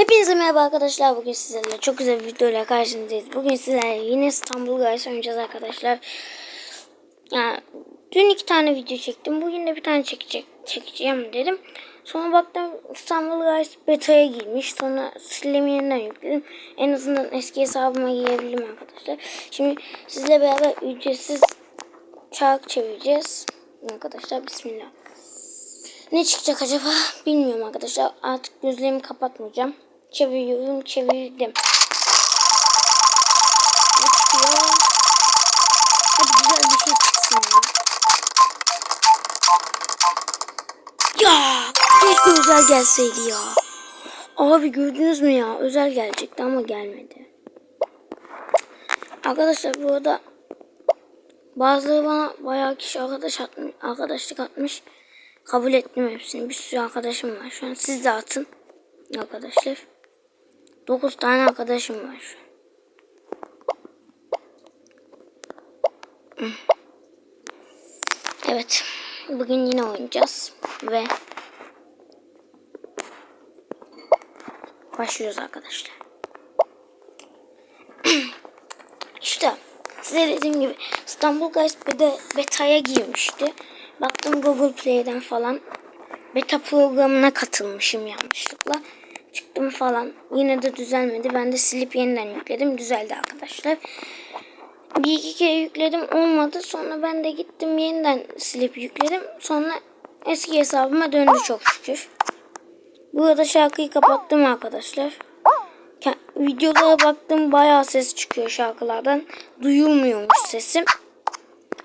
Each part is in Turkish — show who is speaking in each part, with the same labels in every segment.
Speaker 1: Hepinize merhaba arkadaşlar. Bugün sizlerle çok güzel bir videoyla karşınızdayız. Bugün sizlerle yine İstanbul Guys oynayacağız arkadaşlar. Yani dün iki tane video çektim. Bugün de bir tane çekecek, çekeceğim dedim. Sonra baktım İstanbul Guys beta'ya girmiş. Sonra silemi yeniden yükledim. En azından eski hesabıma girebilirim arkadaşlar. Şimdi sizle beraber ücretsiz çark çevireceğiz. Arkadaşlar bismillah. Ne çıkacak acaba bilmiyorum arkadaşlar. Artık gözlerimi kapatmayacağım. Çeviriyorum çevirdim. Ne çıkıyor? Hadi güzel bir şey çıksın ya. Ya keşke özel gelseydi ya. Abi gördünüz mü ya? Özel gelecekti ama gelmedi. Arkadaşlar bu arada bazıları bana bayağı kişi arkadaş atmış, arkadaşlık atmış. Kabul ettim hepsini. Bir sürü arkadaşım var şu an. Siz de atın arkadaşlar. 9 tane arkadaşım var. Evet. Bugün yine oynayacağız. Ve başlıyoruz arkadaşlar. işte size dediğim gibi İstanbul Guys beta, beta'ya girmişti. Baktım Google Play'den falan beta programına katılmışım yanlışlıkla. Çıktım falan. Yine de düzelmedi. Ben de silip yeniden yükledim. Düzeldi arkadaşlar. Bir iki kere yükledim olmadı. Sonra ben de gittim yeniden silip yükledim. Sonra eski hesabıma döndü çok şükür. Burada şarkıyı kapattım arkadaşlar. Videolara baktım bayağı ses çıkıyor şarkılardan. Duyulmuyormuş sesim.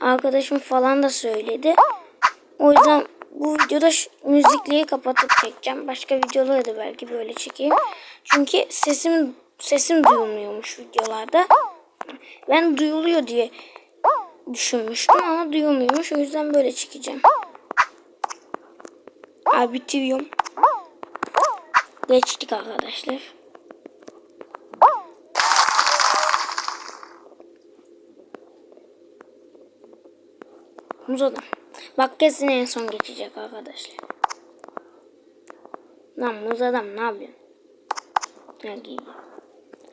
Speaker 1: Arkadaşım falan da söyledi. O yüzden bu videoda müzikliği kapatıp çekeceğim. Başka videoları da belki böyle çekeyim. Çünkü sesim sesim duyulmuyormuş videolarda. Ben duyuluyor diye düşünmüştüm ama duyulmuyormuş. O yüzden böyle çekeceğim. Abi bitiriyorum. Geçtik arkadaşlar. Uzadım. Bak kesin en son geçecek arkadaşlar. Lan muz adam ne yapıyorsun? Ya gibi.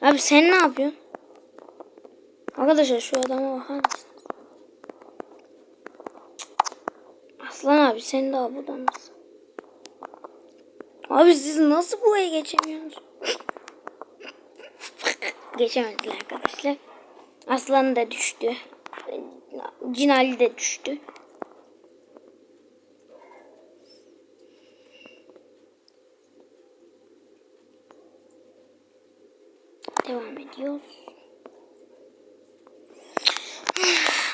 Speaker 1: Abi sen ne yapıyorsun? Arkadaşlar şu adama bakar mısınız? Aslan abi sen daha burada mısın? Abi siz nasıl buraya geçemiyorsunuz? Geçemediler arkadaşlar. Aslan da düştü. Cinali de düştü. Ediyoruz.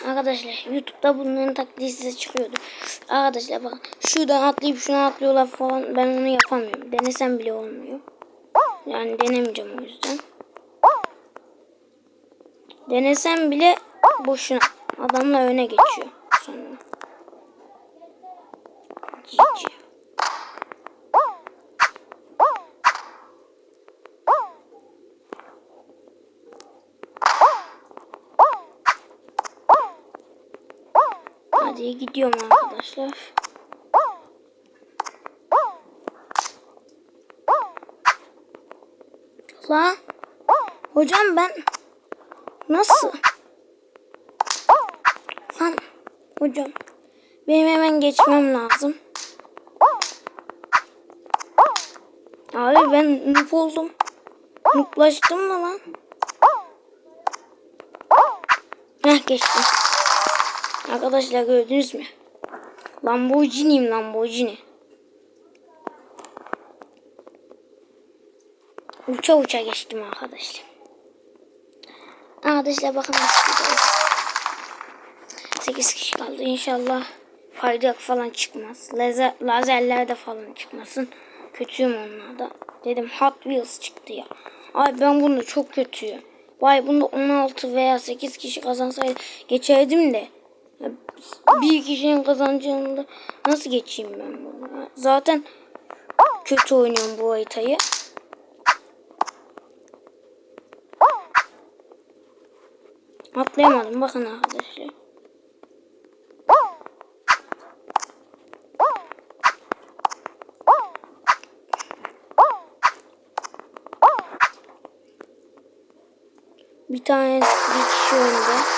Speaker 1: Arkadaşlar YouTube'da bunların taklidi size çıkıyordu. Arkadaşlar bakın şuradan atlayıp şuna atlıyorlar falan ben onu yapamıyorum. Denesem bile olmuyor. Yani denemeyeceğim o yüzden. Denesem bile boşuna. Adamla öne geçiyor sonra. Cici. Gidiyorum arkadaşlar. La hocam ben nasıl? Lan hocam benim hemen geçmem lazım. Abi ben noob oldum. Nooblaştım mı lan? Heh geçtim. Arkadaşlar gördünüz mü? Lamborghini'yim Lamborghini. Uça uça geçtim arkadaşlar. Arkadaşlar bakın nasıl gidiyoruz. 8 kişi kaldı inşallah. Fayda falan çıkmaz. Lazer, lazerler de falan çıkmasın. Kötüyüm onlarda. Dedim Hot Wheels çıktı ya. Ay ben bunu çok kötüyüm. Vay bunda 16 veya 8 kişi kazansaydı geçerdim de bir kişinin kazanacağını nasıl geçeyim ben bunu? Zaten kötü oynuyorum bu haritayı. Atlayamadım bakın arkadaşlar. Bir tane bir kişi önde.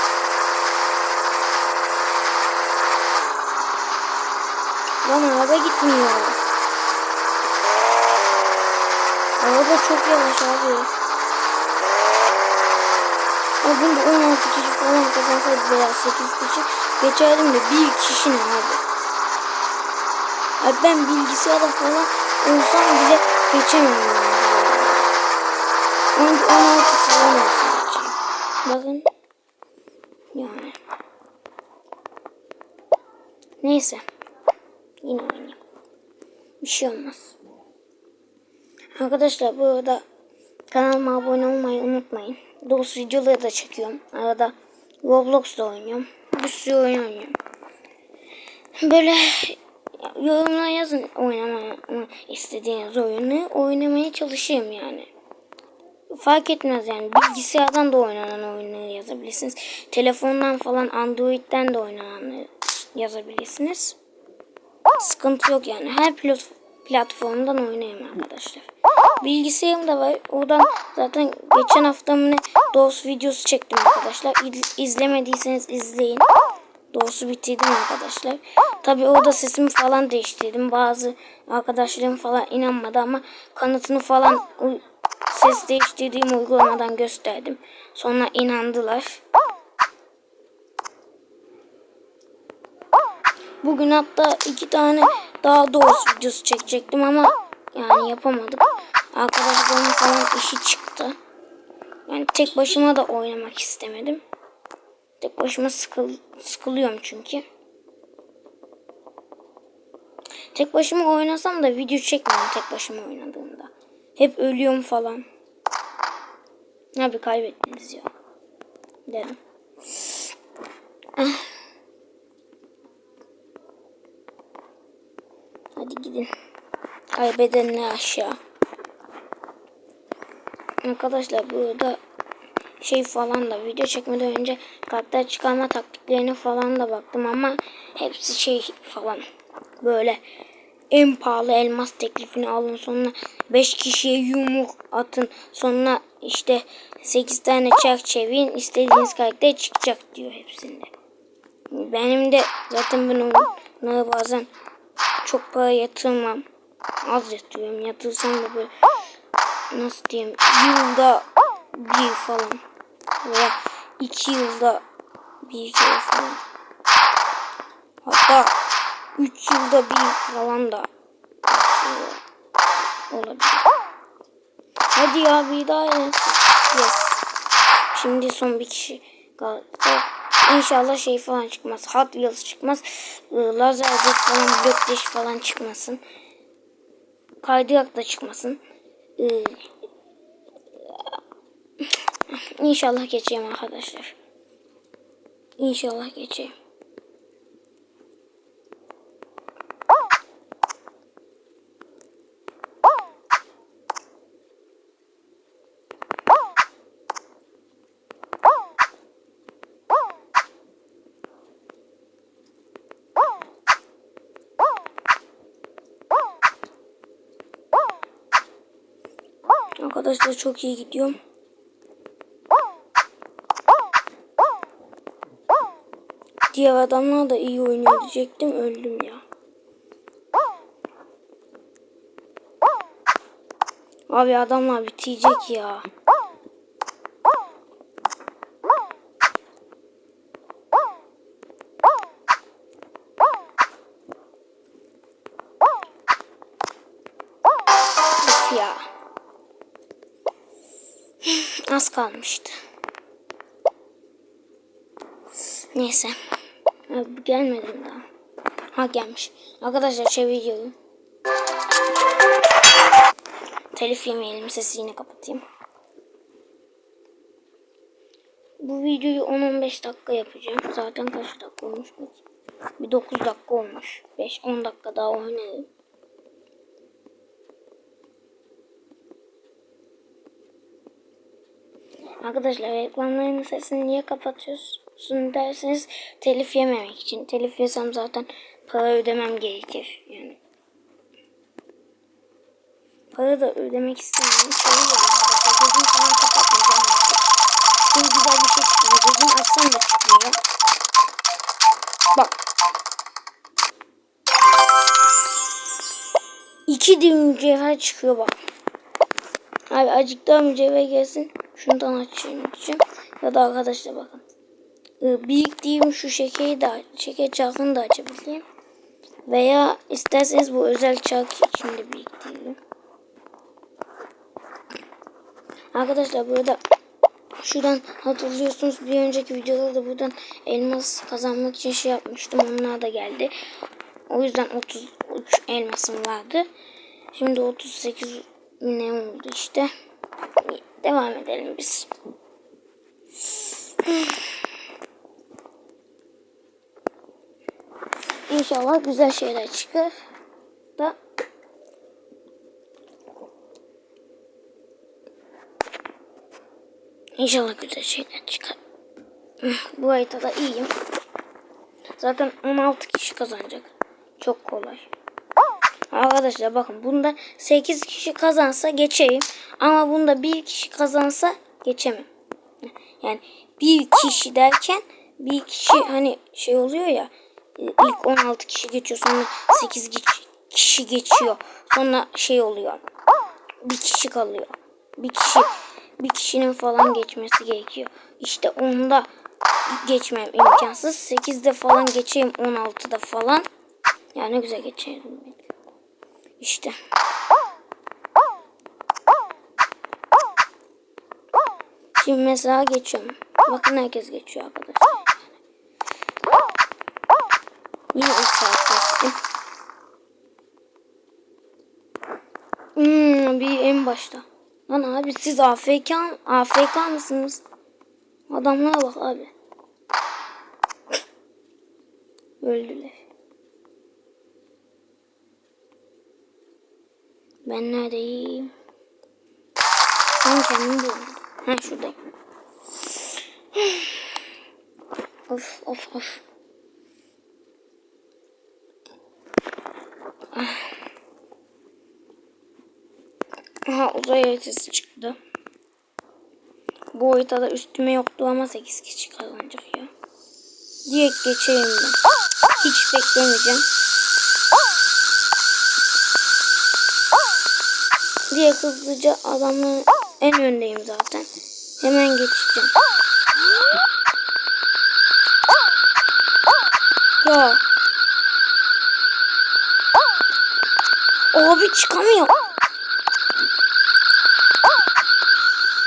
Speaker 1: Lan araba gitmiyor. Araba çok yavaş abi. Abi bunda 16 kişi falan kazansaydı veya 8 kişi geçerdim de bir kişi ne abi? Abi ben bilgisayarda falan olsam bile geçemem yani. Önce 16 falan olsa geçeyim. Bakın. Yani. Neyse. Şey olmaz. Arkadaşlar bu arada kanalıma abone olmayı unutmayın. Doğrusu videoları da çekiyorum. Arada Roblox'da oynuyorum. Bir sürü oyun oynuyorum. Böyle yorumlara yazın oynamaya istediğiniz oyunu. Oynamaya çalışayım yani. Fark etmez yani. Bilgisayardan da oynanan oyunu yazabilirsiniz. Telefondan falan Android'den de oynanan yazabilirsiniz. Sıkıntı yok yani. Her pilot platformdan oynayayım arkadaşlar. Bilgisayarım da var. Oradan zaten geçen hafta mı ne DOS videosu çektim arkadaşlar. İz, izlemediyseniz izleyin. DOS'u bitirdim arkadaşlar. Tabi orada sesimi falan değiştirdim. Bazı arkadaşlarım falan inanmadı ama kanıtını falan ses değiştirdiğim uygulamadan gösterdim. Sonra inandılar. Bugün hatta iki tane daha doğrusu videosu çekecektim ama yani yapamadık. Arkadaşlarımın falan işi çıktı. Yani tek başıma da oynamak istemedim. Tek başıma sıkıl, sıkılıyorum çünkü. Tek başıma oynasam da video çekmiyorum tek başıma oynadığımda. Hep ölüyorum falan. Abi kaybettiniz ya. Derim. Ah. Hadi gidin. Kaybedenler aşağı. Arkadaşlar burada şey falan da video çekmeden önce karakter çıkarma taktiklerine falan da baktım ama hepsi şey falan böyle en pahalı elmas teklifini alın sonra 5 kişiye yumruk atın sonra işte 8 tane çark çevirin istediğiniz karakter çıkacak diyor hepsinde. Benim de zaten ben onları bazen çok para yatırmam. Az yatıyorum. Yatırsam da böyle nasıl diyeyim yılda bir falan veya iki yılda bir kere falan. Hatta üç yılda bir falan da olabilir. Hadi ya bir daha yes. yes. Şimdi son bir kişi kaldı. İnşallah şey falan çıkmaz. Hot Wheels çıkmaz. Lazer falan, blok falan çıkmasın. Kaydırak da çıkmasın. Ee, İnşallah geçeyim arkadaşlar. İnşallah geçeyim. Arkadaşlar çok iyi gidiyorum. Diğer adamlar da iyi oynuyor diyecektim. Öldüm ya. Abi adamlar bitecek ya. Az kalmıştı. Neyse. Abi gelmedim daha. Ha gelmiş. Arkadaşlar çeviriyorum. Telif yemeyelim sesi yine kapatayım. Bu videoyu 10-15 dakika yapacağım. Zaten kaç dakika olmuş? Bir 9 dakika olmuş. 5-10 dakika daha oynayayım. Arkadaşlar reklamların sesini niye kapatıyorsun derseniz telif yememek için. Telif yesem zaten para ödemem gerekir. Yani para da ödemek istemiyorum. Şey yani. Şimdi güzel bir şey çıkmıyor. Gözümü açsam da çıkmıyor. Bak. İki div mücevher çıkıyor bak. Abi azıcık daha mücevher gelsin. Şundan açayım. açayım. Ya da arkadaşlar bakın. Ee, diyeyim şu şekeri de şeker çarkını da açabileyim. Veya isterseniz bu özel çark için de büyük diyeyim. Arkadaşlar burada şuradan hatırlıyorsunuz bir önceki videolarda buradan elmas kazanmak için şey yapmıştım. Onlar da geldi. O yüzden 33 elmasım vardı. Şimdi 38 ne oldu işte. Devam edelim biz. İnşallah güzel şeyler çıkar. Da İnşallah güzel şeyler çıkar. Bu haritada iyiyim. Zaten 16 kişi kazanacak. Çok kolay. Arkadaşlar bakın bunda 8 kişi kazansa geçeyim. Ama bunda 1 kişi kazansa geçemem. Yani bir kişi derken bir kişi hani şey oluyor ya e, ilk 16 kişi geçiyor sonra 8 kişi geçiyor. Sonra şey oluyor. Bir kişi kalıyor. Bir kişi bir kişinin falan geçmesi gerekiyor. İşte onda geçmem imkansız. 8'de falan geçeyim 16'da falan. Yani güzel geçerim. İşte. Şimdi mesela geçiyorum. Bakın herkes geçiyor arkadaşlar. Yine ilk geçtim. Hmm, bir en başta. Lan abi siz AFK, AFK mısınız? Adamlara bak abi. Öldüler. Ben neredeyim? Ben kendimi buldum. Ha şuradayım. of of of. Aha uzay haritası çıktı. Bu haritada üstüme yoktu ama 8 kişi kazanacak ya. Direkt geçeyim ben. Hiç beklemeyeceğim. Diye hızlıca adamların en öndeyim zaten. Hemen geçeceğim. Ya. Abi çıkamıyor.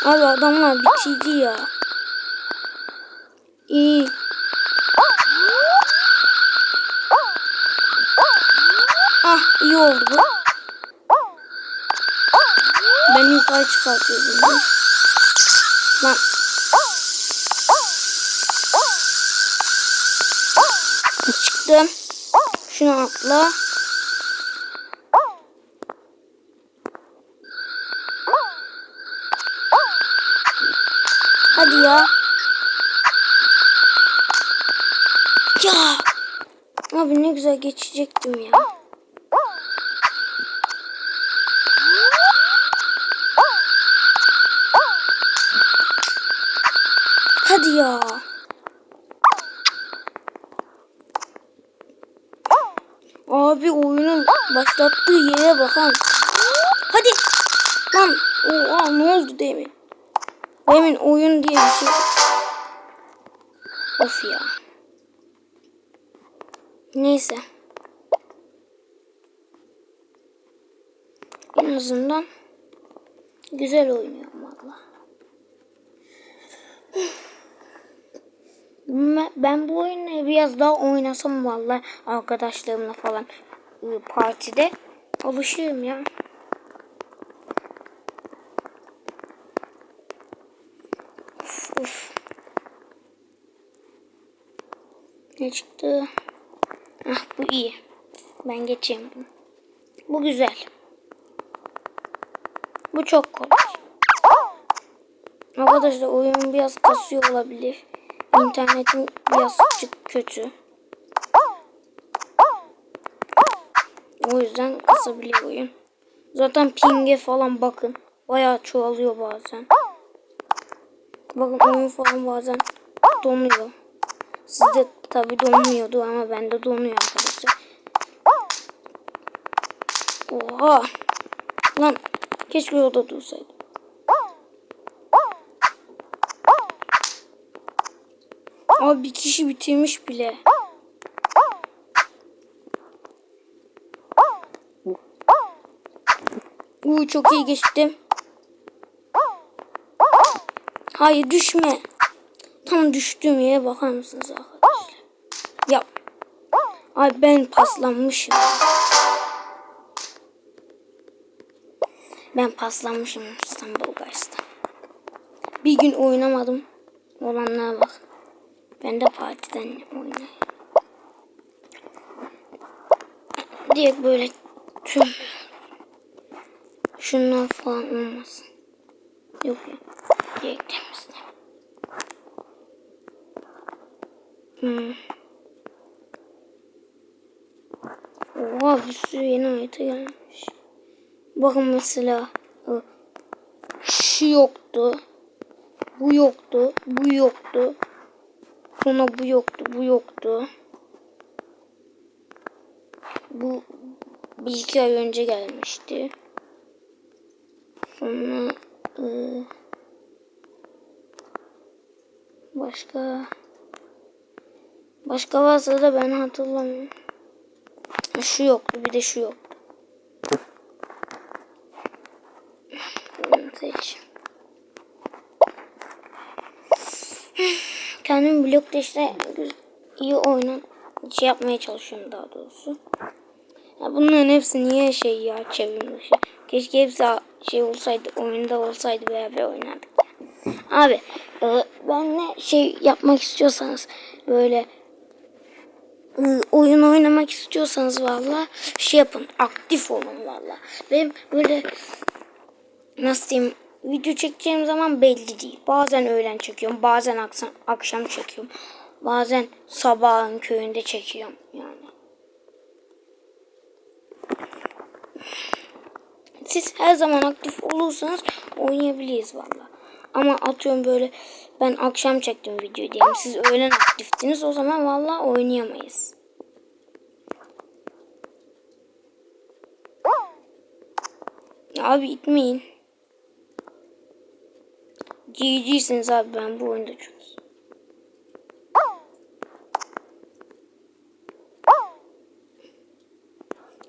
Speaker 1: Abi adamlar bitirdi ya. İyi. Ah iyi oldu bu. Yukarı çıkartıyordum. ya. Lan. Çıktım. Şunu atla. Hadi ya. Ya. Abi ne güzel geçecektim ya. Hadi ya. Abi oyunun bakar Hadi. Lan oha ne oldu demin? Demin oyun diye bir şey. Of ya. Neyse. En azından güzel oynuyorum valla. Ben- Ben bu oyunu biraz daha oynasam valla arkadaşlarımla falan ıı, partide alışırım ya. Uf, uf. Ne çıktı? Ah bu iyi. Ben geçeyim bunu. Bu güzel. Bu çok kolay. Arkadaşlar oyun biraz kasıyor olabilir. İnternetim biraz kötü. O yüzden kasabiliyor oyun. Zaten ping'e falan bakın. Bayağı çoğalıyor bazen. Bakın oyun falan bazen donuyor. Sizde tabi donmuyordu ama bende donuyor arkadaşlar. Oha. Lan keşke yolda dursaydım. Abi bir kişi bitirmiş bile. Uuu çok iyi geçtim. Hayır düşme. Tam düştüğüm yere bakar mısınız arkadaşlar? Ya. Ay ben paslanmışım. Ben paslanmışım İstanbul Guys'ta. Bir gün oynamadım. Olanlara bak. Ben de partiden oynayayım. Diye böyle tüm şunlar falan olmasın. Yok ya. Direkt temizle. Hmm. Oha bir sürü yeni harita gelmiş. Bakın mesela ı, şu yoktu. Bu yoktu. Bu yoktu. Sonra bu yoktu. Bu yoktu. Bu bir iki ay önce gelmişti. Sonra ı, başka başka varsa da ben hatırlamıyorum. Şu yoktu. Bir de şu yoktu. Bunu. Kendim blokta işte iyi oynan şey yapmaya çalışıyorum daha doğrusu. Ya bunların hepsi niye şey ya dışı. Keşke hepsi şey olsaydı oyunda olsaydı beraber oynardık. Abi e, ben ne şey yapmak istiyorsanız böyle e, oyun oynamak istiyorsanız valla şey yapın aktif olun valla. Benim böyle nasıl diyeyim video çekeceğim zaman belli değil. Bazen öğlen çekiyorum, bazen akşam, akşam çekiyorum. Bazen sabahın köyünde çekiyorum yani. Siz her zaman aktif olursanız oynayabiliriz valla. Ama atıyorum böyle ben akşam çektim video diyelim. Siz öğlen aktiftiniz o zaman valla oynayamayız. Abi itmeyin. GG'siniz abi ben bu oyunda çok iyi.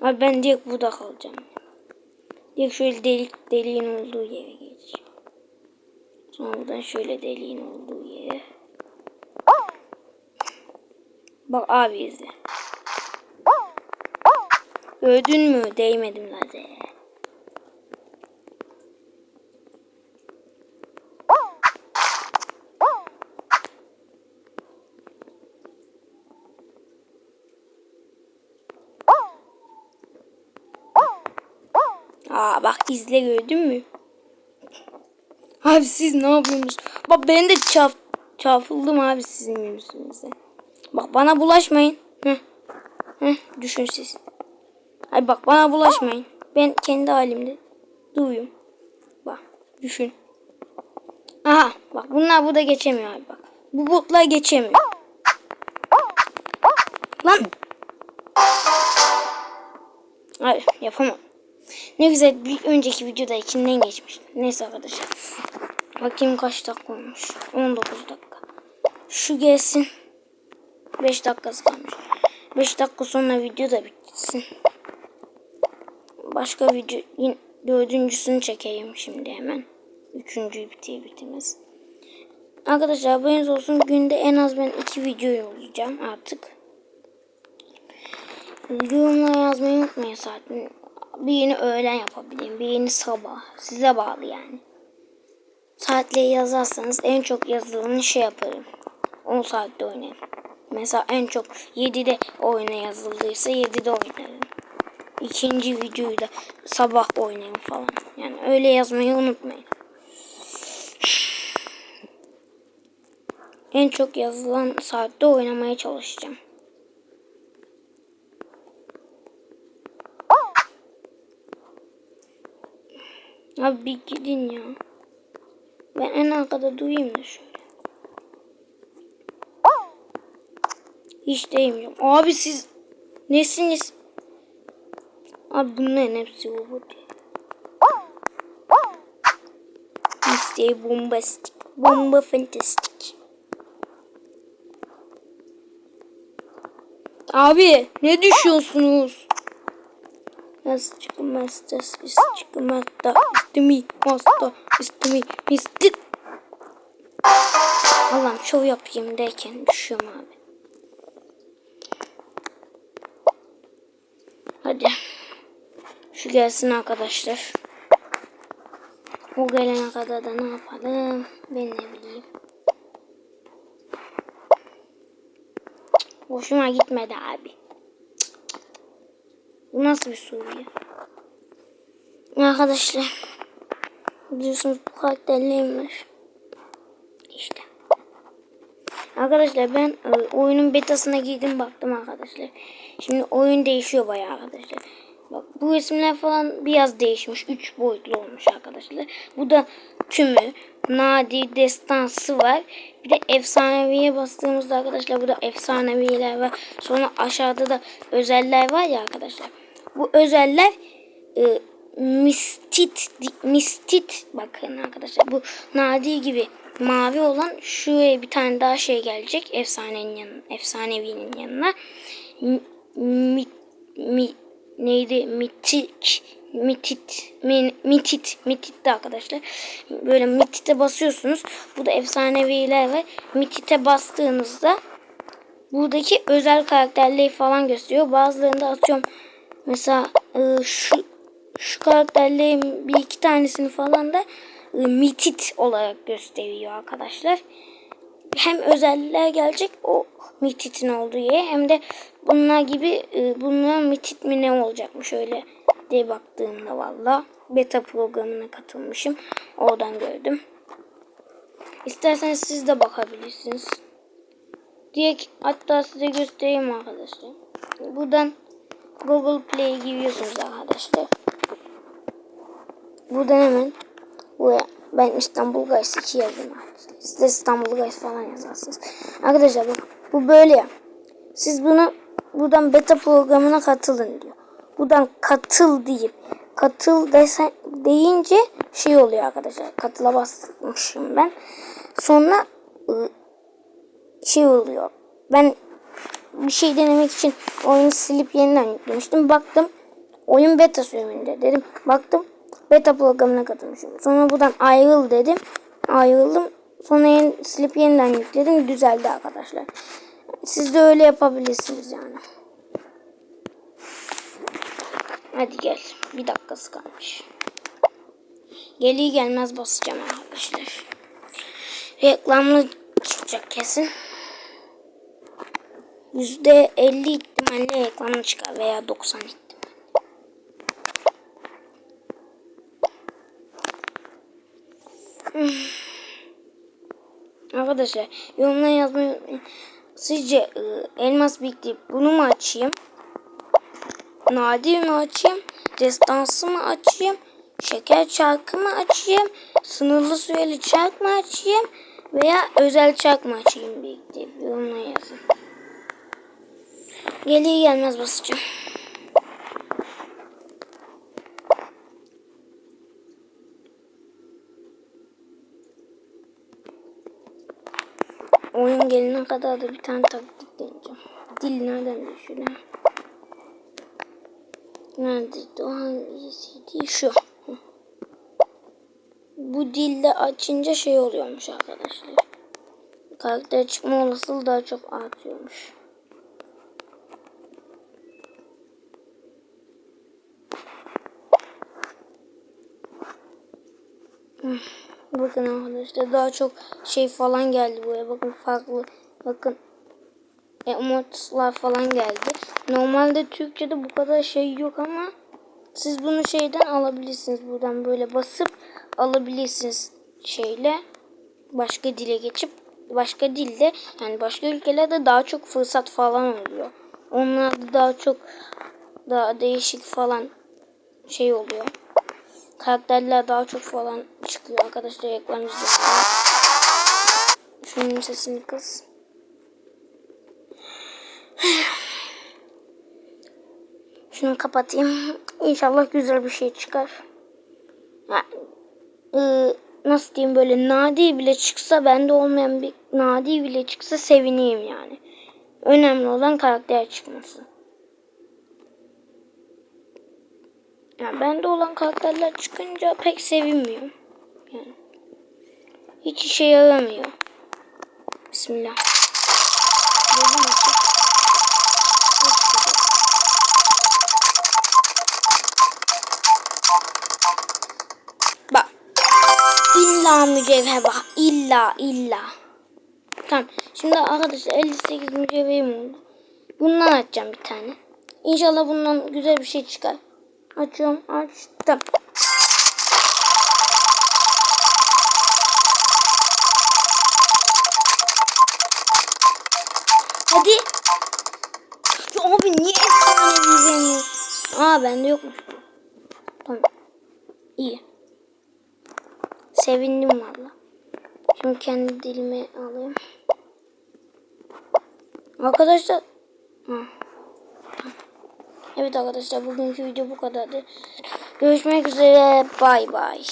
Speaker 1: Abi ben direkt burada kalacağım. Direkt şöyle delik deliğin olduğu yere geçeceğim. Sonra şöyle deliğin olduğu yere. Bak abi izle. Gördün mü? Değmedim lazere. Aa bak izle gördün mü? Abi siz ne yapıyorsunuz? Bak ben de çarp, çarpıldım abi sizin yüzünüzden. Bak bana bulaşmayın. Heh. Heh, düşün siz. Ay bak bana bulaşmayın. Ben kendi halimde duyuyorum. Bak düşün. Aha bak bunlar burada geçemiyor abi bak. Bu botlar geçemiyor. Lan. Abi yapamam. Ne güzel bir önceki videoda içinden geçmiştim. Neyse arkadaşlar. Bakayım kaç dakika olmuş. 19 dakika. Şu gelsin. 5 dakikası kalmış. 5 dakika sonra video da bitsin. Başka video dördüncüsünü çekeyim şimdi hemen. Üçüncüyü bitiyor bitmez. Arkadaşlar haberiniz olsun günde en az ben iki video yollayacağım artık. Yorumlara yazmayı unutmayın zaten. Birini öğlen yapabilirim. Birini sabah. Size bağlı yani. Saatleri yazarsanız en çok yazılanı şey yaparım. 10 saatte oynarım. Mesela en çok 7'de oyuna yazıldıysa 7'de oynarım. İkinci videoyu da sabah oynayayım falan. Yani öyle yazmayı unutmayın. En çok yazılan saatte oynamaya çalışacağım. Abi gidin ya. Ben en arkada duyayım da şöyle. Hiç değmiyorum. Abi siz nesiniz? Abi bunların hepsi robot. Mr. Bombastic. Bomba fantastik. Abi ne düşüyorsunuz? Nasıl çıkmaz da çıkmaz da istemi hasta istemi isti. Allah'ım şov yapayım derken düşüyorum abi. Hadi. Şu gelsin arkadaşlar. O gelene kadar da ne yapalım? Ben ne bileyim. Hoşuma gitmedi abi. Bu nasıl bir soru ya? Arkadaşlar. Biliyorsunuz bu karakterliyimler. İşte. Arkadaşlar ben e, oyunun betasına girdim baktım arkadaşlar. Şimdi oyun değişiyor bayağı arkadaşlar. Bak bu isimler falan biraz değişmiş. 3 boyutlu olmuş arkadaşlar. Bu da tümü. Nadir destansı var. Bir de efsaneviye bastığımızda arkadaşlar burada efsaneviler var. Sonra aşağıda da özeller var ya arkadaşlar. Bu özeller e, mistit mistit. Bakın arkadaşlar bu nadir gibi mavi olan şuraya bir tane daha şey gelecek. Efsanenin yanına efsanevinin yanına. Mi, mi, neydi? Mitik mitit mi, mitit mitit de arkadaşlar. Böyle mitite basıyorsunuz. Bu da efsaneviler ve mitite bastığınızda buradaki özel karakterleri falan gösteriyor. Bazılarında atıyorum mesela e, şu şu karakterlerin bir iki tanesini falan da e, mitit olarak gösteriyor arkadaşlar. Hem özellikler gelecek o mititin olduğu yere hem de bunlar gibi e, bunlar mitit mi ne olacakmış öyle diye baktığımda valla beta programına katılmışım. Oradan gördüm. İsterseniz siz de bakabilirsiniz. Diye hatta size göstereyim arkadaşlar. Buradan Google Play'e giriyorsunuz arkadaşlar. Buradan hemen buraya ben İstanbul Guys 2 yazdım. Siz de İstanbul Guys falan yazarsınız. Arkadaşlar bak bu böyle ya. Siz bunu buradan beta programına katılın diyor. Buradan katıl deyip katıl desen, deyince şey oluyor arkadaşlar. Katıla basmışım ben. Sonra ıı, şey oluyor. Ben bir şey denemek için oyunu silip yeniden yüklemiştim. Baktım oyun beta sürümünde dedim. Baktım beta programına katılmışım. Sonra buradan ayrıl dedim. Ayrıldım. Sonra yeni, silip yeniden yükledim. Düzeldi arkadaşlar. Siz de öyle yapabilirsiniz yani. Hadi gel. Bir dakikası kalmış. Gelir gelmez basacağım arkadaşlar. Reklamlı çıkacak kesin. Yüzde elli ihtimalle reklamlı çıkar veya doksan ihtimalle. Arkadaşlar yorumlara yazmayı. Sizce e, elmas bekleyip bunu mu açayım? Nadir mi açayım? Destansı mı açayım? Şeker çarkı mı açayım? Sınırlı süreli çark mı açayım? Veya özel çark mı açayım bekleyip yorumlara yazın. Gelir gelmez basacağım. Oyun gelene kadar da bir tane taktik deneyeceğim. Dil nereden düşüyor? Neredeydi o hangisiydi? Şu. Bu dilde açınca şey oluyormuş arkadaşlar. Karakter çıkma olasılığı daha çok artıyormuş. Bakın arkadaşlar daha çok şey falan geldi buraya. Bakın farklı. Bakın emotlar falan geldi. Normalde Türkçe'de bu kadar şey yok ama siz bunu şeyden alabilirsiniz. Buradan böyle basıp alabilirsiniz şeyle. Başka dile geçip başka dilde yani başka ülkelerde daha çok fırsat falan oluyor. Onlarda daha çok daha değişik falan şey oluyor. Karakterler daha çok falan çıkıyor. Arkadaşlar reklam izliyorum. Şunun sesini kız. Şunu kapatayım. İnşallah güzel bir şey çıkar. Ya, ıı, nasıl diyeyim böyle nadir bile çıksa bende olmayan bir nadir bile çıksa sevineyim yani. Önemli olan karakter çıkması. Yani bende olan karakterler çıkınca pek sevinmiyorum. Yani. Hiç işe yaramıyor. Bismillah. Bak. İlla mücevher bak. İlla illa. Tamam. Şimdi arkadaşlar 58 mücevherim oldu. Bundan açacağım bir tane. İnşallah bundan güzel bir şey çıkar. Açıyorum. Açtım. Hadi. Ya abi niye efsanevi vermiyorsun? Aa bende yokmuş. Tamam. İyi. Sevindim valla. Şimdi kendi dilime alayım. Arkadaşlar. Hı. Evet arkadaşlar bugünkü video bu kadardı. Görüşmek üzere. Bay bay.